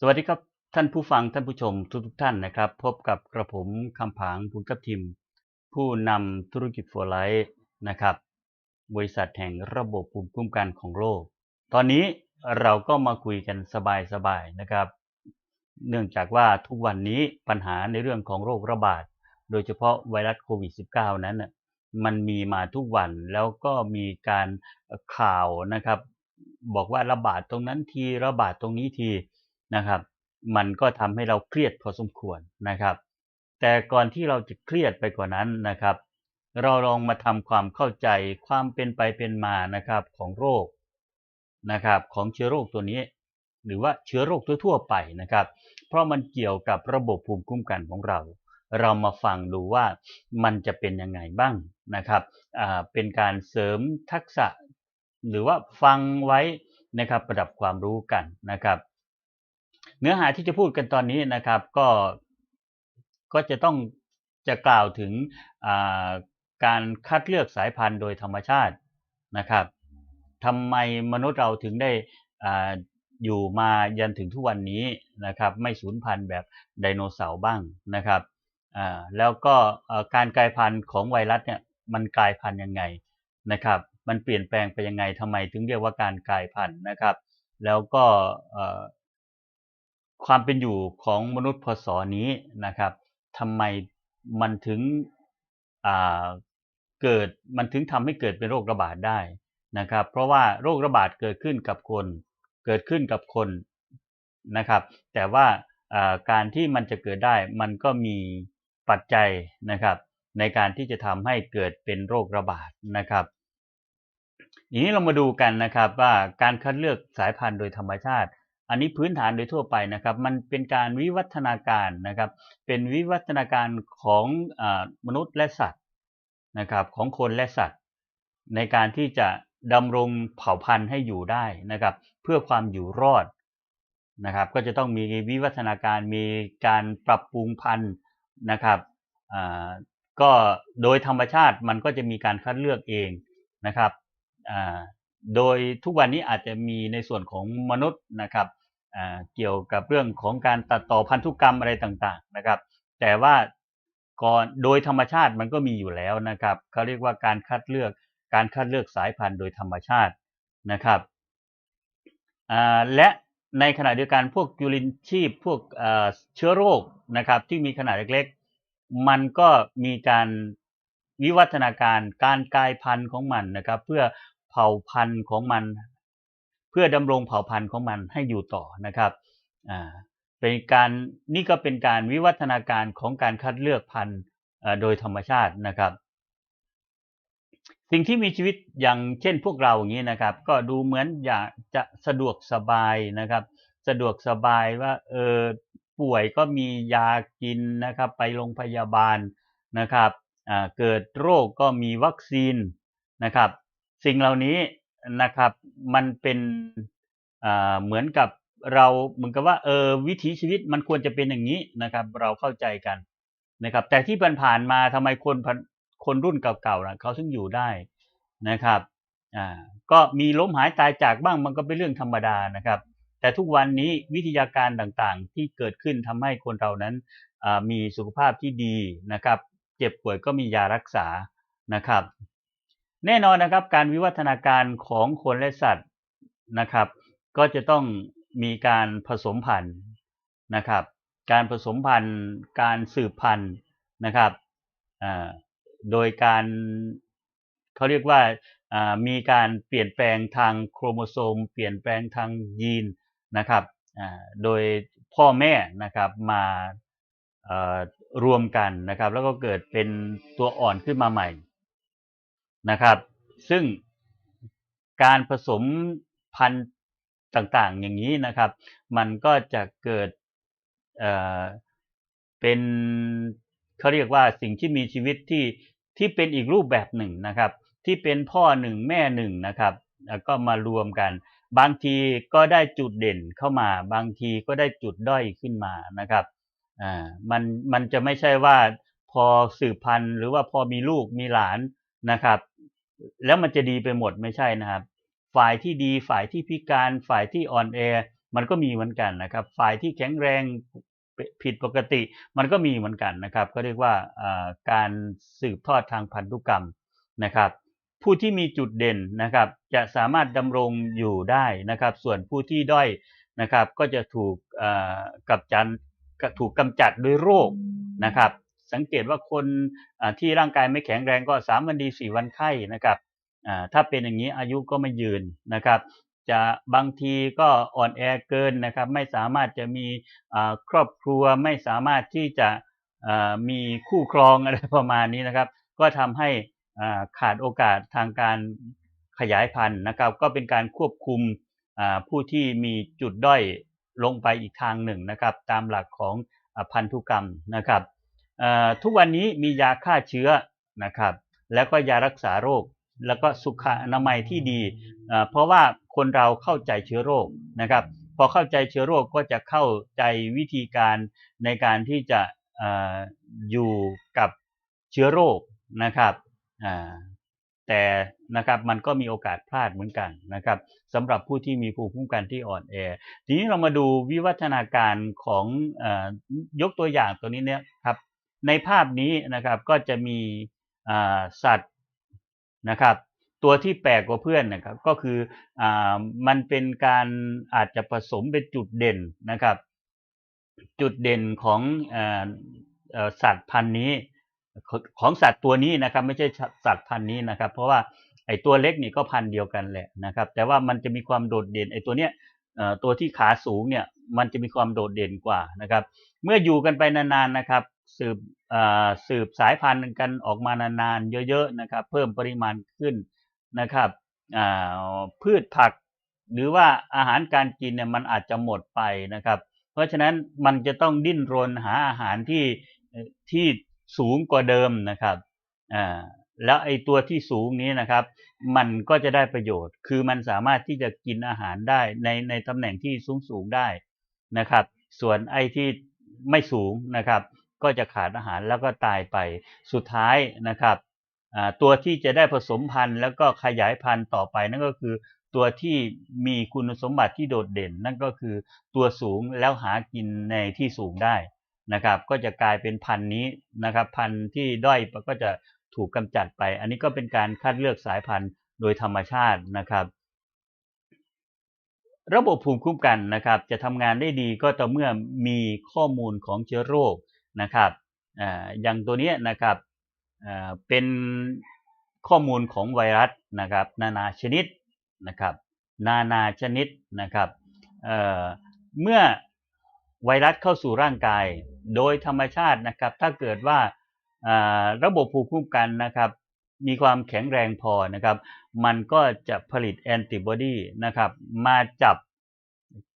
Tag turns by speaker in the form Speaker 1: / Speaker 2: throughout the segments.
Speaker 1: สวัสดีครับท่านผู้ฟังท่านผู้ชมทุกทท่านนะครับ พบกับกระผมคำผางบุญกับทิม ผู้นำธุรกิจโฟไลท์นะครับ บริษัทแห่งระบบภูมิคุ้มกันของโลก ตอนนี้เราก็มาคุยกันสบายๆนะครับ เนื่องจากว่าทุกวันนี้ปัญหาในเรื่องของโรคระบาด โดยเฉพาะไวรัสโควิด -19 นั้น มันมีมาทุกวันแล้วก็มีการข่าวนะครับ บอกว่าระบาดตรงนั้นทีระบาดตรงนี้ที นะครับ มันก็ทำให้เราเครียดพอสมควรนะครับ แต่ก่อนที่เราจะเครียดไปกว่านั้นนะครับ เราลองมาทำความเข้าใจความเป็นไปเป็นมานะครับของโรคนะครับของเชื้อโรคตัวนี้ หรือว่าเชื้อโรคทั่วๆไปนะครับ เพราะมันเกี่ยวกับระบบภูมิคุ้มกันของเรา เรามาฟังดูว่ามันจะเป็นยังไงบ้างนะครับเป็นการเสริมทักษะ หรือว่าฟังไว้นะครับประดับความรู้กันนะครับ เนื้อหาที่จะพูดกันตอนนี้นะครับ ก็ก็จะต้องจะกล่าวถึงการคัดเลือกสายพันธุ์โดยธรรมชาตินะครับทำไมมนุษย์เราถึงได้อยู่มายันถึงทุกวันนี้นะครับ ไม่สูญพันธุ์แบบไดโนเสาร์บ้างนะครับแล้วก็การกลายพันธุ์ของไวรัสเนี่ยมันกลายพันธุ์ยังไงนะครับ มันเปลี่ยนแปลงไปยังไงทำไมถึงเรียกว่าการกลายพันธุ์นะครับ แล้วก็ ความเป็นอยู่ของมนุษย์พศนี้นะครับทำไมมันถึงเกิดมันถึงทำให้เกิดเป็นโรคระบาดได้นะครับ เพราะว่าโรคระบาดเกิดขึ้นกับคน เกิดขึ้นกับคนนะครับ แต่ว่าการที่มันจะเกิดได้มันก็มีปัจจัยนะครับในการที่จะทำให้เกิดเป็นโรคระบาดนะครับทีนี้เรามาดูกันนะครับว่าการคัดเลือกสายพันธุ์โดยธรรมชาติ อันนี้พื้นฐานโดยทั่วไปนะครับ มันเป็นการวิวัฒนาการนะครับ เป็นวิวัฒนาการของอมนุษย์และสัตว์นะครับของคนและสัตว์ ในการที่จะดำรงเผ่าพันธุ์ให้อยู่ได้นะครับ เพื่อความอยู่รอดนะครับ ก็จะต้องมีวิวัฒนาการมีการปรับปรุงพันธุ์นะครับก็โดยธรรมชาติมันก็จะมีการคัดเลือกเองนะครับ โดยทุกวันนี้อาจจะมีในส่วนของมนุษย์นะครับเกี่ยวกับเรื่องของการตัดต่อพันธุกรรมอะไรต่างๆนะครับ แต่ว่าก่อนโดยธรรมชาติมันก็มีอยู่แล้วนะครับเขาเรียกว่าการคัดเลือกการคัดเลือกสายพันธุ์โดยธรรมชาตินะครับและในขณะเดียวกันพวกจุลินชีพพวกเชื้อโรคนะครับ ที่มีขนาดเล็กๆ มันก็มีการวิวัฒนาการการกลายพันธุ์ของมันนะครับ เพื่อ ผ่าพันธุ์ของมัน เพื่อดำรงเผ่าพันธุ์ของมันให้อยู่ต่อนะครับอ่าเป็นการนี่ก็เป็นการวิวัฒนาการของการคัดเลือกพันธุ์โดยธรรมชาตินะครับ สิ่งที่มีชีวิตอย่างเช่นพวกเราอย่างนี้นะครับ ก็ดูเหมือนอยากจะสะดวกสบายนะครับ สะดวกสบายว่าเออป่วยก็มียากินนะครับ ไปโรงพยาบาลนะครับเกิดโรคก็มีวัคซีนนะครับ สิ่งเหล่านี้นะครับ มันเป็นเหมือนกับเราเหมือนกับว่าเออวิถีชีวิตมันควรจะเป็นอย่างนี้นะครับ เราเข้าใจกันนะครับ แต่ที่ผ่านมาทำไมคนคนรุ่นเก่าๆนะเขาถึงอยู่ได้นะครับอ่าก็มีล้มหายตายจากบ้างมันก็เป็นเรื่องธรรมดานะครับ แต่ทุกวันนี้วิทยาการต่างๆ ที่เกิดขึ้นทำให้คนเรานั้นมีสุขภาพที่ดีนะครับ เจ็บป่วยก็มียารักษานะครับ แน่นอนนะครับการวิวัฒนาการของคนและสัตว์นะครับ ก็จะต้องมีการผสมพันธุ์นะครับ การผสมพันธุ์ การสืบพันธุ์นะครับโดยการเขาเรียกว่ามีการเปลี่ยนแปลงทางโครโมโซม เปลี่ยนแปลงทางยีนนะครับโดยพ่อแม่นะครับมารวมกันนะครับ แล้วก็เกิดเป็นตัวอ่อนขึ้นมาใหม่ นะครับ ซึ่งการผสมพันธุ์ต่างๆ อย่างนี้นะครับ มันก็จะเกิดเเป็นเขาเรียกว่าสิ่งที่มีชีวิตที่ที่เป็นอีกรูปแบบหนึ่งนะครับ ที่เป็นพ่อหนึ่งแม่หนึ่งนะครับก็มารวมกัน บางทีก็ได้จุดเด่นเข้ามา บางทีก็ได้จุดด้อยขึ้นมานะครับอ่ามันมันจะไม่ใช่ว่าพอสืบพันธุ์หรือว่าพอมีลูกมีหลานนะครับ แล้วมันจะดีไปหมดไม่ใช่นะครับ ฝ่ายที่ดีฝ่ายที่พิการฝ่ายที่อ่อนแอมันก็มีเหมือนกันนะครับ ฝ่ายที่แข็งแรงผิดปกติมันก็มีเหมือนกันนะครับก็เรียกว่าการสืบทอดทางพันธุกรรมนะครับ ผู้ที่มีจุดเด่นนะครับจะสามารถดำรงอยู่ได้นะครับ ส่วนผู้ที่ด้อยนะครับก็จะถูกกับจันถูกกำจัดด้วยโรคนะครับ สังเกตว่าคนที่ร่างกายไม่แข็งแรงก็สามวันดีสี่วันไข้นะครับถ้าเป็นอย่างนี้อายุก็ไม่ยืนนะครับ จะบางทีก็อ่อนแอเกินนะครับ ไม่สามารถจะมีครอบครัวไม่สามารถที่จะมีคู่ครองอะไรประมาณนี้นะครับ ก็ทำให้ขาดโอกาสทางการขยายพันธุ์นะครับ ก็เป็นการควบคุมผู้ที่มีจุดด้อยลงไปอีกทางหนึ่งนะครับ ตามหลักของพันธุกรรมนะครับ ทุกวันนี้มียาฆ่าเชื้อนะครับ แล้วก็ยารักษาโรค แล้วก็สุขอนามัยที่ดี เพราะว่าคนเราเข้าใจเชื้อโรคนะครับ พอเข้าใจเชื้อโรคก็จะเข้าใจวิธีการในการที่จะอยู่กับเชื้อโรคนะครับแต่นะครับมันก็มีโอกาสพลาดเหมือนกันนะครับสำหรับผู้ที่มีภูมิคุ้มกันที่อ่อนแอ ทีนี้เรามาดูวิวัฒนาการของอยกตัวอย่างตัวนี้เนี่ยครับ ในภาพนี้นะครับก็จะมีสัตว์นะครับตัวที่แปลกกว่าเพื่อนนะครับก็คืออมันเป็นการอาจจะผสมเป็นจุดเด่นนะครับ จุดเด่นของสัตว์พันธุ์นี้ของสัตว์ตัวนี้นะครับไม่ใช่สัตว์พันธุ์นี้นะครับ เพราะว่าไอ้ตัวเล็กนี่ก็พันธุ์เดียวกันแหละนะครับ แต่ว่ามันจะมีความโดดเด่นไอ้ตัวเนี้ยตัวที่ขาสูงเนี่ยมันจะมีความโดดเด่นกว่านะครับ เมื่ออยู่กันไปนานๆนะครับ สืบสืบสายพันธุ์กันออกมานานๆเยอะๆนะครับ เพิ่มปริมาณขึ้นนะครับพืชผัก หรือว่าอาหารการกินเนี่ยมันอาจจะหมดไปนะครับ เพราะฉะนั้นมันจะต้องดิ้นรนหาอาหารที่ที่สูงกว่าเดิมนะครับอ่าแล้วไอ้ตัวที่สูงนี้นะครับ มันก็จะได้ประโยชน์ คือมันสามารถที่จะกินอาหารได้ในในตำแหน่งที่สูงสูงได้นะครับ ส่วนไอ้ที่ ไม่สูงนะครับ ก็จะขาดอาหารแล้วก็ตายไปสุดท้ายนะครับตัวที่จะได้ผสมพันธุ์แล้วก็ขยายพันธุ์ต่อไปนั่นก็คือตัวที่มีคุณสมบัติที่โดดเด่น นั่นก็คือตัวสูงแล้วหากินในที่สูงได้นะครับ ก็จะกลายเป็นพันธุ์นี้นะครับพันธุ์ที่ด้อยก็จะถูกกำจัดไป อันนี้ก็เป็นการคัดเลือกสายพันธุ์โดยธรรมชาตินะครับ ระบบภูมิคุ้มกันนะครับจะทำงานได้ดีก็ต่อเมื่อมีข้อมูลของเชื้อโรคนะครับอย่างตัวนี้นะครับเป็นข้อมูลของไวรัสนะครับนานาชนิดนะครับนานาชนิดนะครับเเมื่อไวรัสเข้าสู่ร่างกาย โดยธรรมชาตินะครับถ้าเกิดว่าระบบภูมิคุ้มกันนะครับ มีความแข็งแรงพอนะครับ มันก็จะผลิตแอนติบอดีนะครับ มาจับ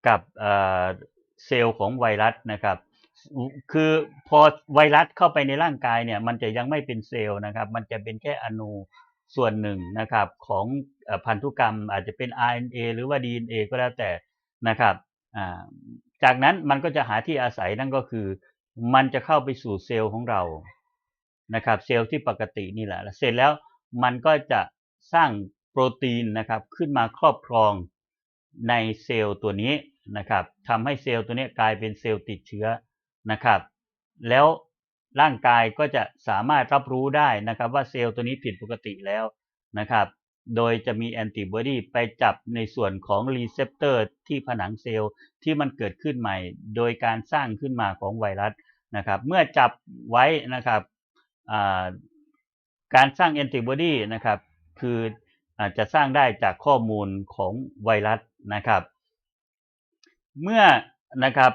Speaker 1: กับเซลล์ของไวรัสนะครับ คือพอไวรัสเข้าไปในร่างกายเนี่ยมันจะยังไม่เป็นเซลล์นะครับ มันจะเป็นแค่อนูส่วนหนึ่งนะครับของพันธุกรรมอาจจะเป็น RNA หรือว่า DNA ก็แล้วแต่นะครับจากนั้นมันก็จะหาที่อาศัยนั่นก็คือ มันจะเข้าไปสู่เซลล์ของเรา นะครับเซลล์ที่ปกตินี่แหละเสร็จแล้วมันก็จะสร้างโปรตีนนะครับขึ้นมาครอบครองในเซลล์ตัวนี้นะครับทำให้เซลล์ตัวนี้กลายเป็นเซลล์ติดเชื้อนะครับ แล้วร่างกายก็จะสามารถรับรู้ได้นะครับว่าเซลล์ตัวนี้ผิดปกติแล้วนะครับ โดยจะมีแอนติบอดีไปจับในส่วนของรีเซพเตอร์ที่ผนังเซลล์ที่มันเกิดขึ้นใหม่ โดยการสร้างขึ้นมาของไวรัสนะครับ เมื่อจับไว้นะครับ การสร้างแอนติบอดีนะครับ คืออาจจะสร้างได้จากข้อมูลของไวรัสนะครับ เมื่อนะครับ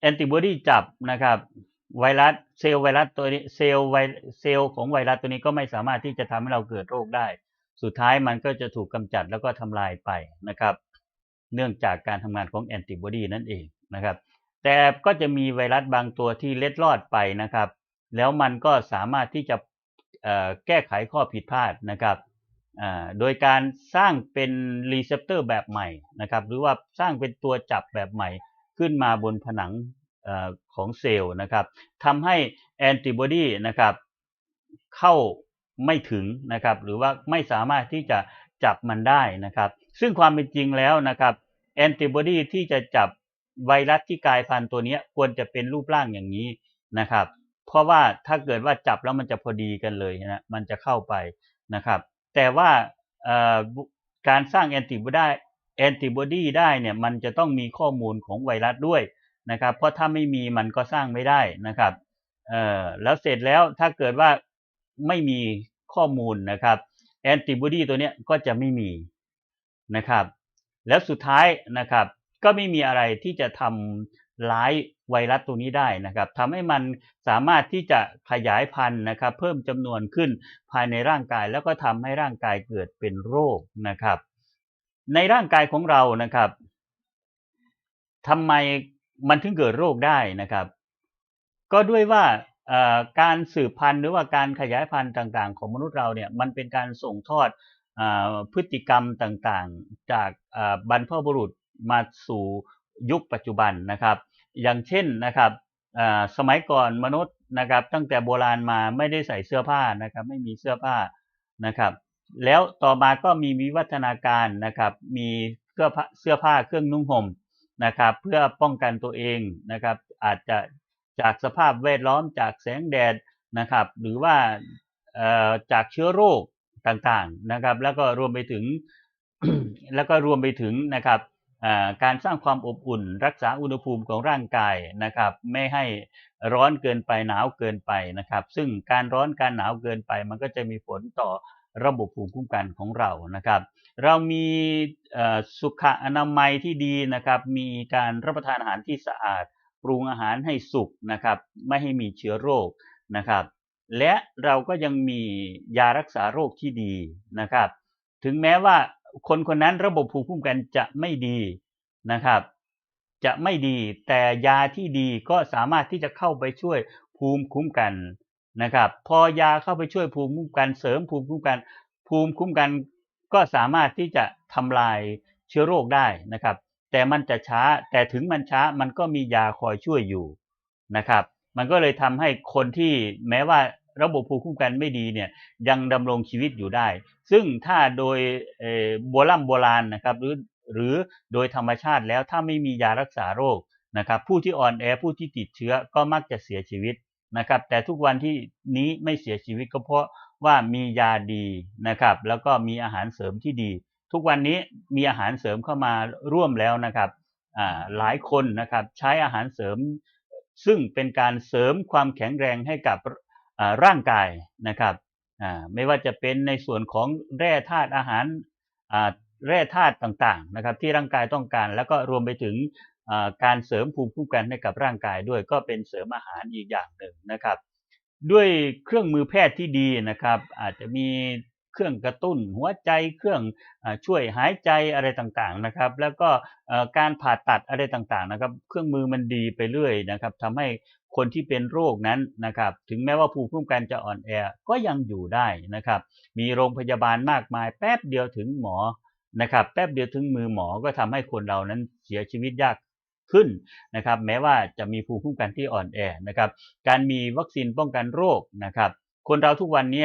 Speaker 1: แอนติบอดีจับนะครับไวรัสเซลล์ไวรัสตัวนี้เซลล์ไวเซลล์ของไวรัสตัวนี้ก็ไม่สามารถที่จะทำให้เราเกิดโรคได้ สุดท้ายมันก็จะถูกกำจัดแล้วก็ทำลายไปนะครับ เนื่องจากการทำงานของแอนติบอดีนั่นเองนะครับ แต่ก็จะมีไวรัสบางตัวที่เล็ดลอดไปนะครับ แล้วมันก็สามารถที่จะแก้ไขข้อผิดพลาดนะครับโดยการสร้างเป็นรีเซพเตอร์แบบใหม่นะครับหรือว่าสร้างเป็นตัวจับแบบใหม่ขึ้นมาบนผนังอของเซลล์นะครับทำให้แอนติบอดีนะครับเข้าไม่ถึงนะครับหรือว่าไม่สามารถที่จะจับมันได้นะครับ ซึ่งความเป็นจริงแล้วนะครับแอนติบอดีที่จะจับไวรัสที่กลายพันธุ์ตัวนี้ควรจะเป็นรูปร่างอย่างนี้นะครับ เพราะว่าถ้าเกิดว่าจับแล้วมันจะพอดีกันเลยนะมันจะเข้าไปนะครับ แต่ว่าการสร้างแอนติบอดีแอนติบอดีได้เนี่ยมันจะต้องมีข้อมูลของไวรัสด้วยนะครับ เพราะถ้าไม่มีมันก็สร้างไม่ได้นะครับแล้วเสร็จแล้วถ้าเกิดว่าไม่มีข้อมูลนะครับแอนติบอดีตัวเนี้ยก็จะไม่มีนะครับ แล้วสุดท้ายนะครับ ก็ไม่มีอะไรที่จะทำ ร้ายไวรัสตัวนี้ได้นะครับทำให้มันสามารถที่จะขยายพันธุ์นะครับ เพิ่มจำนวนขึ้นภายในร่างกายแล้วก็ทำให้ร่างกายเกิดเป็นโรคนะครับ ในร่างกายของเรานะครับทำไมมันถึงเกิดโรคได้นะครับ ก็ด้วยว่าการสืบพันธุ์หรือว่าการขยายพันธุ์ต่างๆ ของมนุษย์เราเนี่ยมันเป็นการส่งทอดพฤติกรรมต่างๆ จากบรรพบุรุษมาสู่ ยุคปัจจุบันนะครับ อย่างเช่นนะครับสมัยก่อนมนุษย์นะครับ ตั้งแต่โบราณมาไม่ได้ใส่เสื้อผ้านะครับ ไม่มีเสื้อผ้านะครับ แล้วต่อมาก็มีวิวัฒนาการนะครับ มีเสื้อผ้าเสื้อผ้าเครื่องนุ่งห่มนะครับ เพื่อป้องกันตัวเองนะครับ อาจจะจากสภาพแวดล้อมจากแสงแดดนะครับ หรือว่าจากเชื้อโรคต่างๆนะครับ แล้วก็รวมไปถึงแล้วก็รวมไปถึงนะครับ การสร้างความอบอุ่น รักษาอุณหภูมิของร่างกายนะครับ ไม่ให้ร้อนเกินไปหนาวเกินไปนะครับ ซึ่งการร้อนการหนาวเกินไป มันก็จะมีผลต่อระบบภูมิคุ้มกันของเรานะครับ เรามีสุขอนามัยที่ดีนะครับ มีการรับประทานอาหารที่สะอาด ปรุงอาหารให้สุกนะครับ ไม่ให้มีเชื้อโรคนะครับ และเราก็ยังมียารักษาโรคที่ดีนะครับ ถึงแม้ว่า คนคนนั้นระบบภูมิคุ้มกันจะไม่ดีนะครับ จะไม่ดีแต่ยาที่ดีก็สามารถที่จะเข้าไปช่วยภูมิคุ้มกันนะครับ พอยาเข้าไปช่วยภูมิคุ้มกันเสริมภูมิคุ้มกัน ภูมิคุ้มกันก็สามารถที่จะทำลายเชื้อโรคได้นะครับ แต่มันจะช้าแต่ถึงมันช้ามันก็มียาคอยช่วยอยู่นะครับ มันก็เลยทำให้คนที่แม้ว่า ระบบภูมิคุ้มกันไม่ดีเนี่ยยังดำรงชีวิตอยู่ได้ ซึ่งถ้าโดยโบราณโบราณนะครับหรือหรือโดยธรรมชาติแล้วถ้าไม่มียารักษาโรคนะครับผู้ที่อ่อนแอผู้ที่ติดเชื้อก็มักจะเสียชีวิตนะครับแต่ทุกวันที่นี้ไม่เสียชีวิตก็เพราะว่ามียาดีนะครับแล้วก็มีอาหารเสริมที่ดี ทุกวันนี้มีอาหารเสริมเข้ามาร่วมแล้วนะครับหลายคนนะครับใช้อาหารเสริม ซึ่งเป็นการเสริมความแข็งแรงให้กับ ร่างกายนะครับไม่ว่าจะเป็นในส่วนของแร่ธาตุอาหารแร่ธาตุต่างๆนะครับ ที่ร่างกายต้องการ แล้วก็รวมไปถึงการเสริมภูมิคุ้มกันให้กับร่างกายด้วยก็เป็นเสริมอาหารอีกอย่างหนึ่งนะครับ ด้วยเครื่องมือแพทย์ที่ดีนะครับ อาจจะมี เครื่องกระตุ้นหัวใจเครื่องช่วยหายใจอะไรต่างๆนะครับ แล้วก็การผ่าตัดอะไรต่างๆนะครับ เครื่องมือมันดีไปเรื่อยนะครับทำให้คนที่เป็นโรคนั้นนะครับ ถึงแม้ว่าภูมิคุ้มกันจะอ่อนแอก็ยังอยู่ได้นะครับ มีโรงพยาบาลมากมาย แป๊บเดียวถึงหมอนะครับ แป๊บเดียวถึงมือหมอก็ทำให้คนเรานั้นเสียชีวิตยากขึ้นนะครับ แม้ว่าจะมีภูมิคุ้มกันที่อ่อนแอนะครับ การมีวัคซีนป้องกันโรคนะครับ คนเราทุกวันนี้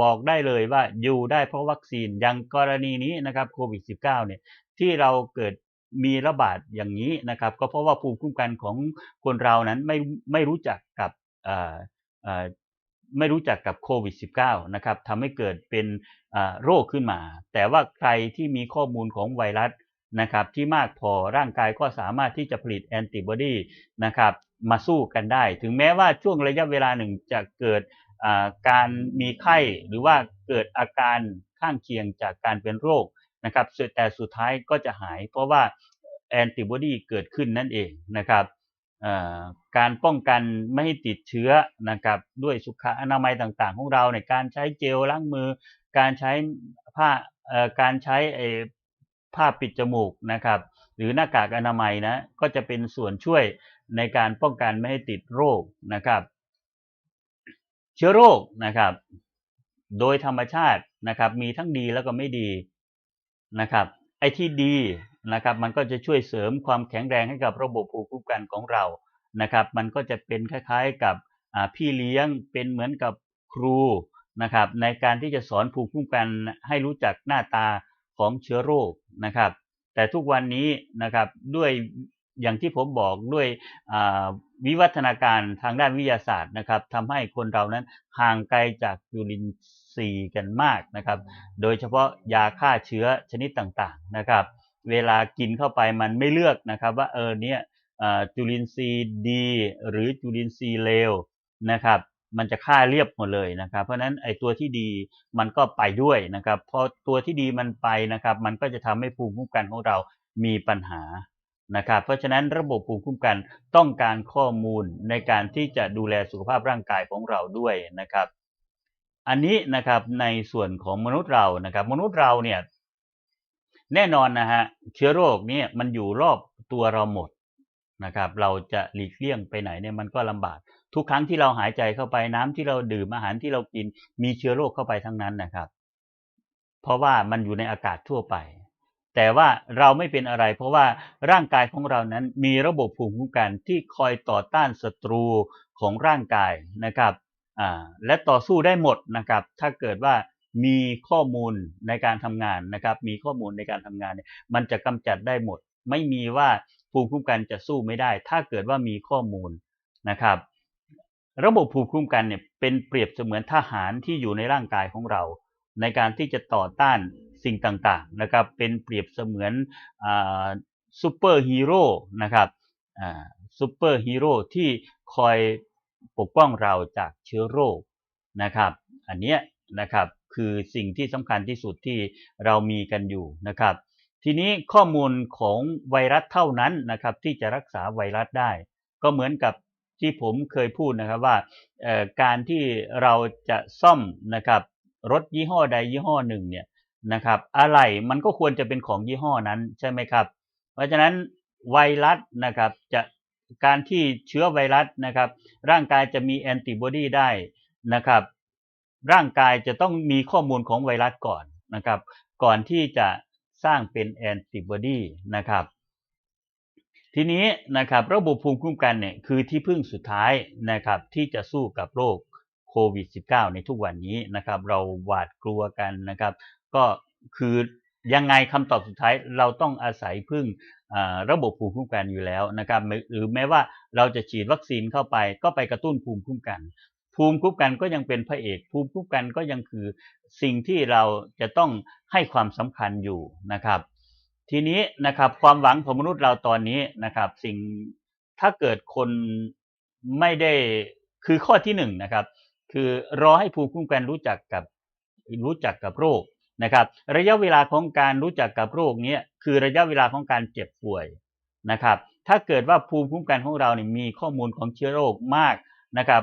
Speaker 1: บอกได้เลยว่าอยู่ได้เพราะวัคซีนอย่างกรณีนี้นะครับโควิด -19 เนี่ยที่เราเกิดมีระบาดอย่างนี้นะครับ ก็เพราะว่าภูมิคุ้มกันของคนเรานั้นไม่ไม่รู้จักกับไม่รู้จักกับโควิด -19 นะครับทำให้เกิดเป็นโรคขึ้นมา แต่ว่าใครที่มีข้อมูลของไวรัส นะครับที่มากพอร่างกายก็สามารถที่จะผลิตแอนติบอดีนะครับมาสู้กันได้ ถึงแม้ว่าช่วงระยะเวลาหนึ่งจะเกิดการมีไข้หรือว่าเกิดอาการข้างเคียงจากการเป็นโรคนะครับแต่สุดท้ายก็จะหาย เพราะว่าแอนติบอดีเกิดขึ้นนั่นเองนะครับการป้องกันไม่ให้ติดเชื้อนะครับด้วยสุขอนามัยต่างๆ ของเราในการใช้เจลล้างมือ การใช้ผ้าการใช้ ผ้าปิดจมูกนะครับ หรือหน้ากากอนามัยนะก็จะเป็นส่วนช่วยในการป้องกันไม่ให้ติดโรคนะครับ เชื้อโรคนะครับ โดยธรรมชาตินะครับ มีทั้งดีแล้วก็ไม่ดีนะครับ ไอ้ที่ดีนะครับ มันก็จะช่วยเสริมความแข็งแรงให้กับระบบภูมิคุ้มกันของเรานะครับ มันก็จะเป็นคล้ายๆกับพี่เลี้ยงเป็นเหมือนกับครูนะครับ ในการที่จะสอนภูมิคุ้มกันให้รู้จักหน้าตา ของเชื้อโรคนะครับ แต่ทุกวันนี้นะครับด้วยอย่างที่ผมบอกด้วยวิวัฒนาการทางด้านวิทยาศาสตร์นะครับทำให้คนเรานั้นห่างไกลจากจุลินทรีย์กันมากนะครับ โดยเฉพาะยาฆ่าเชื้อชนิดต่างๆนะครับ เวลากินเข้าไปมันไม่เลือกนะครับ ว่าเออเนี่ยจุลินทรีย์ดี หรือจุลินทรีย์เลวนะครับ มันจะฆ่าเรียบหมดเลยนะครับ เพราะฉะนั้นไอ้ตัวที่ดีมันก็ไปด้วยนะครับพอตัวที่ดีมันไปนะครับ มันก็จะทำให้ภูมิคุ้มกันของเรามีปัญหานะครับ เพราะฉะนั้นระบบภูมิคุ้มกันต้องการข้อมูลในการที่จะดูแลสุขภาพร่างกายของเราด้วยนะครับ อันนี้นะครับในส่วนของมนุษย์เรานะครับ มนุษย์เราเนี่ยแน่นอนนะฮะเชื้อโรคเนี่ยมันอยู่รอบตัวเราหมดนะครับ เราจะหลีกเลี่ยงไปไหนเนี่ยมันก็ลำบาก ทุกครั้งที่เราหายใจเข้าไปน้ำที่เราดื่มอาหารที่เรากิน มีเชื้อโรคเข้าไปทั้งนั้นนะครับ เพราะว่ามันอยู่ในอากาศทั่วไป แต่ว่าเราไม่เป็นอะไร เพราะว่าร่างกายของเรานั้นมีระบบภูมิคุ้มกันที่คอยต่อต้านศัตรูของร่างกายนะครับอ่าและต่อสู้ได้หมดนะครับ ถ้าเกิดว่ามีข้อมูลในการทำงานนะครับ มีข้อมูลในการทำงานเนี่ยมันจะกำจัดได้หมด ไม่มีว่าภูมิคุ้มกันจะสู้ไม่ได้ ถ้าเกิดว่ามีข้อมูลนะครับ ระบบภูมิคุ้มกันเนี่ยเป็นเปรียบเสมือนทหารที่อยู่ในร่างกายของเรา ในการที่จะต่อต้านสิ่งต่างๆนะครับเป็นเปรียบเสมือนซูเปอร์ฮีโร่นะครับซูเปอร์ฮีโร่ที่คอยปกป้องเราจากเชื้อโรคนะครับอันเนี้ยนะครับคือสิ่งที่สำคัญที่สุดที่เรามีกันอยู่นะครับทีนี้ข้อมูลของไวรัสเท่านั้นนะครับที่จะรักษาไวรัสได้ ก็เหมือนกับ ที่ผมเคยพูดนะครับว่าการที่เราจะซ่อมนะครับรถยี่ห้อใดยี่ห้อหนึ่งเนี่ยนะครับอะไรมันก็ควรจะเป็นของยี่ห้อนั้นใช่ไหมครับ เพราะฉะนั้นไวรัสนะครับจะการที่เชื้อไวรัสนะครับ ร่างกายจะมีแอนติบอดีได้นะครับ ร่างกายจะต้องมีข้อมูลของไวรัสก่อนนะครับ ก่อนที่จะสร้างเป็นแอนติบอดีนะครับ ทีนี้นะครับระบบภูมิคุ้มกันเนี่ยคือที่พึ่งสุดท้ายนะครับที่จะสู้กับโรคโควิด -19 ในทุกวันนี้นะครับเราหวาดกลัวกันนะครับก็คือยังไงคำตอบสุดท้ายเราต้องอาศัยพึ่งระบบภูมิคุ้มกันอยู่แล้วนะครับหรือแม้ว่าเราจะฉีดวัคซีนเข้าไป ก็ไปกระตุ้นภูมิคุ้มกัน ภูมิคุ้มกันก็ยังเป็นพระเอก ภูมิคุ้มกันก็ยังคือสิ่งที่เราจะต้องให้ความสำคัญอยู่นะครับ ทีนี้นะครับ ความหวังของมนุษย์เราตอนนี้นะครับ สิ่งถ้าเกิดคนไม่ได้คือข้อที่หนึ่งนะครับ คือรอให้ภูมิคุ้มกันรู้จักกับรู้จักกับโรคนะครับ ระยะเวลาของการรู้จักกับโรคนี้คือระยะเวลาของการเจ็บป่วยนะครับ ถ้าเกิดว่าภูมิคุ้มกันของเราเนี่ยมีข้อมูลของเชื้อโรคมากนะครับ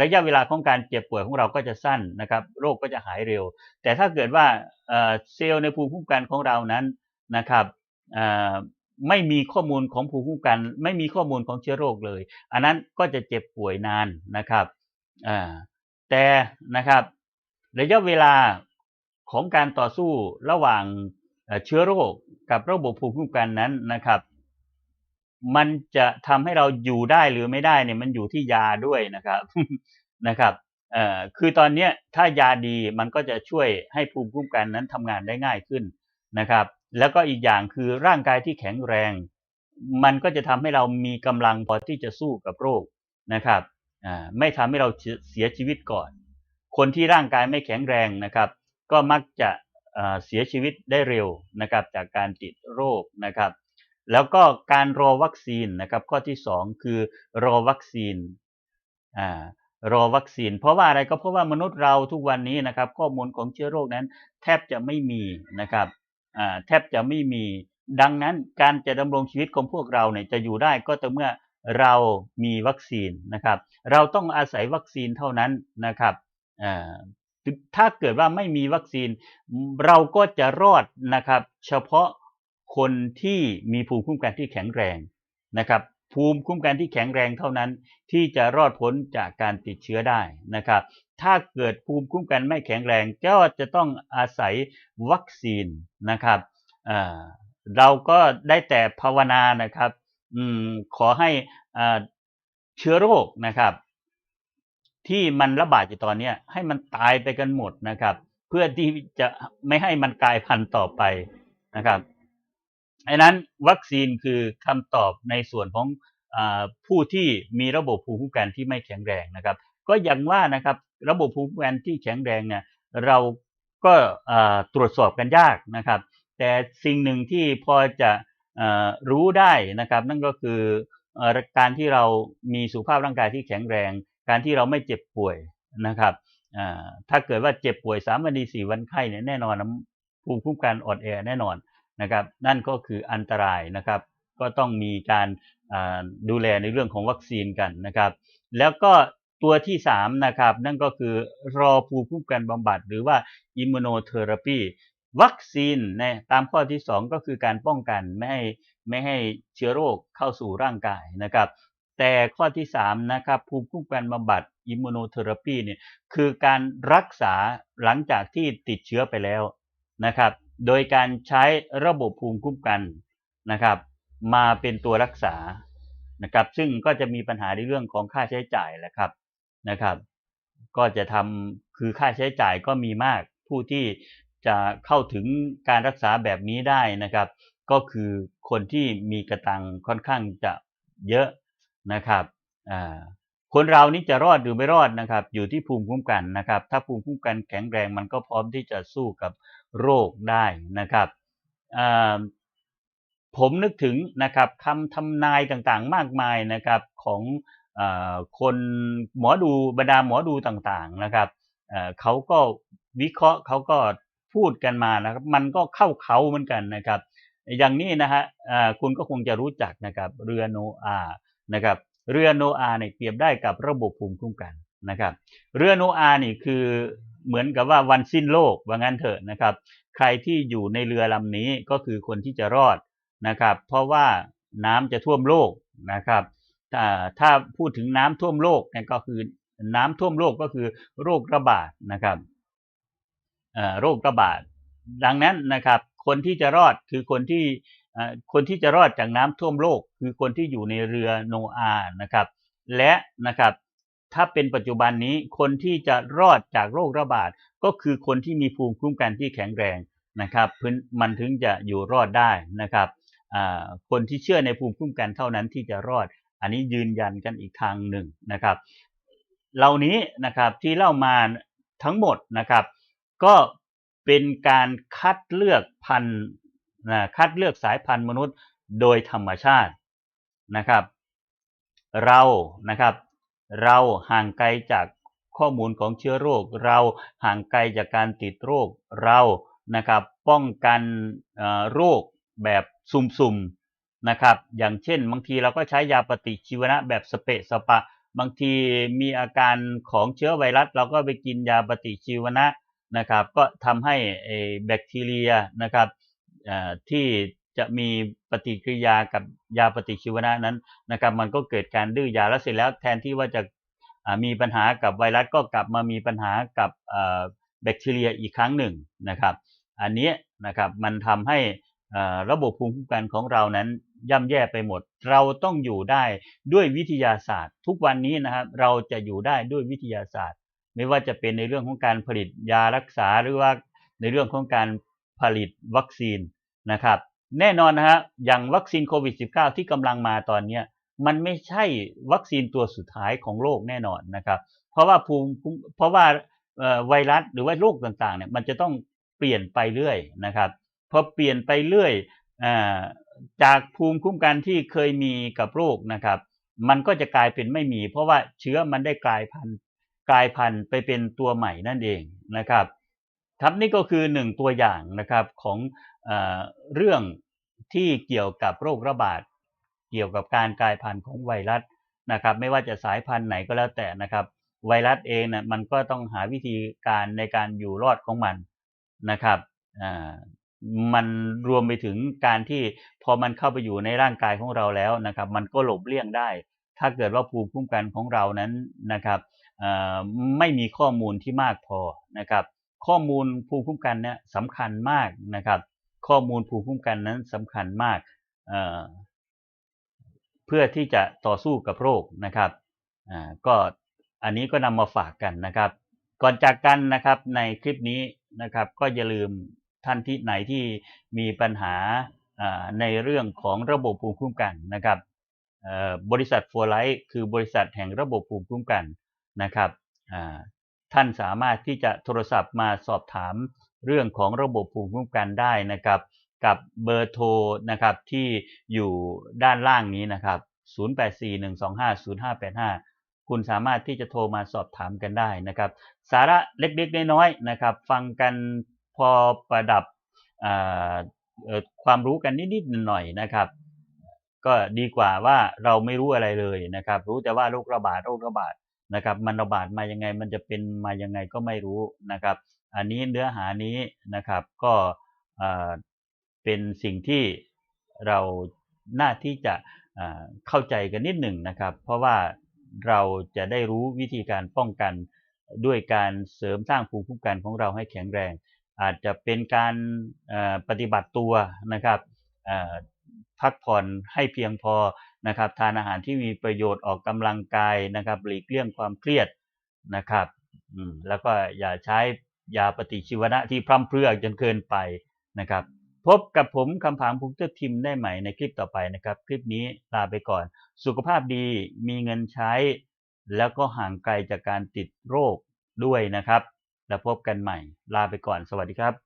Speaker 1: ระยะเวลาของการเจ็บป่วยของเราก็จะสั้นนะครับ โรคก็จะหายเร็ว แต่ถ้าเกิดว่าเซลล์ในภูมิคุ้มกันของเรานั้น นะครับไม่มีข้อมูลของภูมิคุ้มกัน ไม่มีข้อมูลของเชื้อโรคเลย อันนั้นก็จะเจ็บป่วยนานนะครับแต่นะครับระยะเวลาของการต่อสู้ระหว่างเชื้อโรคกับระบบภูมิคุ้มกันนั้นนะครับ มันจะทำให้เราอยู่ได้หรือไม่ได้เนี่ยมันอยู่ที่ยาด้วยนะครับนะครับเอ่อคือตอนนี้ถ้ายาดีมันก็จะช่วยให้ภูมิคุ้มกันนั้นทำงานได้ง่ายขึ้นนะครับ แล้วก็อีกอย่างคือร่างกายที่แข็งแรง มันก็จะทำให้เรามีกำลังพอที่จะสู้กับโรคนะครับไม่ทำให้เราเสียชีวิตก่อน คนที่ร่างกายไม่แข็งแรงนะครับ ก็มักจะเสียชีวิตได้เร็วนะครับจากการติดโรคนะครับ แล้วก็การรอวัคซีนนะครับข้อที่ 2 คือรอวัคซีนอรอวัคซีน เพราะว่าอะไรก็เพราะว่ามนุษย์เราทุกวันนี้นะครับ ข้อมูลของเชื้อโรคนั้นแทบจะไม่มีนะครับ แทบจะไม่มีดังนั้นการจะดำรงชีวิตของพวกเราเนี่ยจะอยู่ได้ก็ต่อเมื่อเรามีวัคซีนนะครับ เราต้องอาศัยวัคซีนเท่านั้นนะครับถ้าเกิดว่าไม่มีวัคซีนเราก็จะรอดนะครับ เฉพาะคนที่มีภูมิคุ้มกันที่แข็งแรงนะครับ ภูมิคุ้มกันที่แข็งแรงเท่านั้น ที่จะรอดพ้นจากการติดเชื้อได้นะครับ ถ้าเกิดภูมิคุ้มกันไม่แข็งแรงก็จะต้องอาศัยวัคซีนนะครับเราก็ได้แต่ภาวนานะครับอขอให้เชื้อโรคนะครับ ที่มันระบาดอยู่ตอนนี้ให้มันตายไปกันหมดนะครับ เพื่อที่จะไม่ให้มันกลายพันธุ์ต่อไปนะครับดังนั้นวัคซีนคือคำตอบในส่วนของอผู้ที่มีระบบภูมิคุ้มกันที่ไม่แข็งแรงนะครับ ก็อย่างว่านะครับ ระบบภูมิคุ้มกันที่แข็งแรงเนี่ยเราก็ตรวจสอบกันยากนะครับ แต่สิ่งหนึ่งที่พอจะรู้ได้นะครับ นั่นก็คือการที่เรามีสุขภาพร่างกายที่แข็งแรง การที่เราไม่เจ็บป่วยนะครับถ้าเกิดว่าเจ็บป่วยสามวันดีสี่วันไข้เนี่ยแน่นอนภูมิคุ้มกันอ่อนแอแน่นอนนะครับ นั่นก็คืออันตรายนะครับ ก็ต้องมีการดูแลในเรื่องของวัคซีนกันนะครับ แล้วก็ ตัวที่สามนะครับนั่นก็คือรอภูมิคุ้มกันบำบัด หรือว่าอิมมูโนเทอราปีวัคซีนในตามข้อที่สองก็คือการป้องกันไม่ให้ไม่ให้เชื้อโรคเข้าสู่ร่างกายนะครับแต่ข้อที่สามนะครับภูมิคุ้มกันบำบัดอิมมูโนเทอราปีเนี่ยคือการรักษาหลังจากที่ติดเชื้อไปแล้วนะครับโดยการใช้ระบบภูมิคุ้มกันนะครับมาเป็นตัวรักษานะครับซึ่งก็จะมีปัญหาในเรื่องของค่าใช้จ่ายแหละครับ นะครับ ก็จะทำคือค่าใช้จ่ายก็มีมาก ผู้ที่จะเข้าถึงการรักษาแบบนี้ได้นะครับ ก็คือคนที่มีกระตังค่อนข้างจะเยอะนะครับคนเรานี่จะรอดหรือไม่รอดนะครับ อยู่ที่ภูมิคุ้มกันนะครับ ถ้าภูมิคุ้มกันแข็งแรงมันก็พร้อมที่จะสู้กับโรคได้นะครับผมนึกถึงนะครับคำทำนายต่างๆ มากมายนะครับของ คนหมอดูบรรดาหมอดูต่างๆนะครับเขาก็วิเคราะห์เขาก็พูดกันมานะครับ มันก็เข้าเขาเหมือนกันนะครับ อย่างนี้นะฮะคุณก็คงจะรู้จักนะครับเรือโนอานะครับเรือโนอาเนี่ยเปรียบได้กับระบบภูมิคุ้มกันนะครับ เรือโนอานี่คือเหมือนกับว่าวันสิ้นโลกว่างั้นเถอะนะครับ ใครที่อยู่ในเรือลำนี้ก็คือคนที่จะรอดนะครับ เพราะว่าน้ำจะท่วมโลกนะครับ ถ้าพูดถึงน้ำท่วมโลกเนี่ยก็คือน้ำท่วมโลกก็คือโรคระบาดนะครับโรคระบาด ดังนั้นนะครับ คนที่จะรอดคือคนที่คนที่จะรอดจากน้ำท่วมโลก คือคนที่อยู่ในเรือโนอาห์นะครับ และนะครับ ถ้าเป็นปัจจุบันนี้คนที่จะรอดจากโรคระบาดก็คือคนที่มีภูมิคุ้มกันที่แข็งแรงนะครับพื้นมันถึงจะอยู่รอดได้นะครับคนที่เชื่อในภูมิคุ้มกันเท่านั้นที่จะรอด อันนี้ยืนยันกันอีกทางหนึ่งนะครับ เหล่านี้นะครับที่เล่ามาทั้งหมดนะครับ ก็เป็นการคัดเลือกพันธุ์นะคัดเลือกสายพันธุ์มนุษย์โดยธรรมชาตินะครับ เรานะครับ เราห่างไกลจากข้อมูลของเชื้อโรค เราห่างไกลจากการติดโรคเรานะครับ ป้องกันโรคแบบสุ่มๆ นะครับ อย่างเช่น บางทีเราก็ใช้ยาปฏิชีวนะแบบสเปะสปะ บางทีมีอาการของเชื้อไวรัส เราก็ไปกินยาปฏิชีวนะนะครับ ก็ทำให้แบคทีเรียนะครับที่จะมีปฏิกิริยากับยาปฏิชีวนะนั้นนะครับ มันก็เกิดการดื้อยาแล้วเสร็จแล้วแทนที่ว่าจะมีปัญหากับไวรัสก็กลับมามีปัญหากับแบคทีเรียอีกครั้งหนึ่งนะครับ อันนี้นะครับมันทำให้ระบบภูมิคุ้มกันของเรานั้น ย่ำแย่ไปหมด เราต้องอยู่ได้ด้วยวิทยาศาสตร์ ทุกวันนี้นะครับเราจะอยู่ได้ด้วยวิทยาศาสตร์ ไม่ว่าจะเป็นในเรื่องของการผลิตยารักษาหรือว่าในเรื่องของการผลิตวัคซีนนะครับแน่นอนนะฮะอย่างวัคซีนโควิด -19 ที่กำลังมาตอนเนี้มันไม่ใช่วัคซีนตัวสุดท้ายของโลกแน่นอนนะครับ เพราะว่าภูมิเพราะว่าไวรัสหรือว่าโรคต่างๆเนี่ยมันจะต้องเปลี่ยนไปเรื่อยนะครับพอเปลี่ยนไปเรื่อยอ่า จากภูมิคุ้มกันที่เคยมีกับโรคนะครับ มันก็จะกลายเป็นไม่มี เพราะว่าเชื้อมันได้กลายพันธุ์กลายพันธุ์ไปเป็นตัวใหม่นั่นเองนะครับครับนี่ก็คือหนึ่งตัวอย่างนะครับของเออเรื่องที่เกี่ยวกับโรคระบาด เกี่ยวกับการกลายพันธุ์ของไวรัสนะครับ ไม่ว่าจะสายพันธุ์ไหนก็แล้วแต่นะครับ ไวรัสเองนะมันก็ต้องหาวิธีการในการอยู่รอดของมันนะครับอ่า มันรวมไปถึงการที่พอมันเข้าไปอยู่ในร่างกายของเราแล้วนะครับ มันก็หลบเลี่ยงได้ ถ้าเกิดว่าภูมิคุ้มกันของเรานั้นนะครับไม่มีข้อมูลที่มากพอนะครับ ข้อมูลภูมิคุ้มกันเนี่ยสำคัญมากนะครับ ข้อมูลภูมิคุ้มกันนั้นสำคัญมากเเพื่อที่จะต่อสู้กับโรคนะครับก็อันนี้ก็นำมาฝากกันนะครับ ก่อนจากกันนะครับในคลิปนี้นะครับ ก็อย่าลืม ท่านที่ไหนที่มีปัญหาในเรื่องของระบบภูมิคุ้มกันนะครับบริษัทฟัวไลท์คือบริษัทแห่งระบบภูมิคุ้มกันนะครับท่านสามารถที่จะโทรศัพท์มาสอบถามเรื่องของระบบภูมิคุ้มกันได้นะครับ กับเบอร์โทรนะครับที่อยู่ด้านล่างนี้นะครับ 0841250585 คุณสามารถที่จะโทรมาสอบถามกันได้นะครับ สาระเล็กๆน้อยๆนะครับ ฟังกัน พอประดับความรู้กันนิดๆหน่อยๆนะครับ ก็ดีกว่าว่าเราไม่รู้อะไรเลยนะครับ รู้แต่ว่าโรคระบาดโรคระบาดนะครับ มันระบาดมายังไงมันจะเป็นมายังไงก็ไม่รู้นะครับ อันนี้เนื้อหานี้นะครับก็เป็นสิ่งที่เราหน่าที่จะเข้าใจกันนิดหนึ่งนะครับ เพราะว่าเราจะได้รู้วิธีการป้องกันด้วยการเสริมสร้างภูมิคุ้มกันของเราให้แข็งแรง อาจจะเป็นการปฏิบัติตัวนะครับพักผ่อนให้เพียงพอนะครับ ทานอาหารที่มีประโยชน์ออกกำลังกายนะครับหลีกเลี่ยงความเครียดนะครับแล้วก็อย่าใช้ยาปฏิชีวนะที่พร่ำเพรื่อจนเกินไปนะครับ พบกับผมคำผางภูมิเตอร์ทิมได้ใหม่ในคลิปต่อไปนะครับ คลิปนี้ลาไปก่อน สุขภาพดีมีเงินใช้ แล้วก็ห่างไกลจากการติดโรคด้วยนะครับ แล้วพบกันใหม่ ลาไปก่อนสวัสดีครับ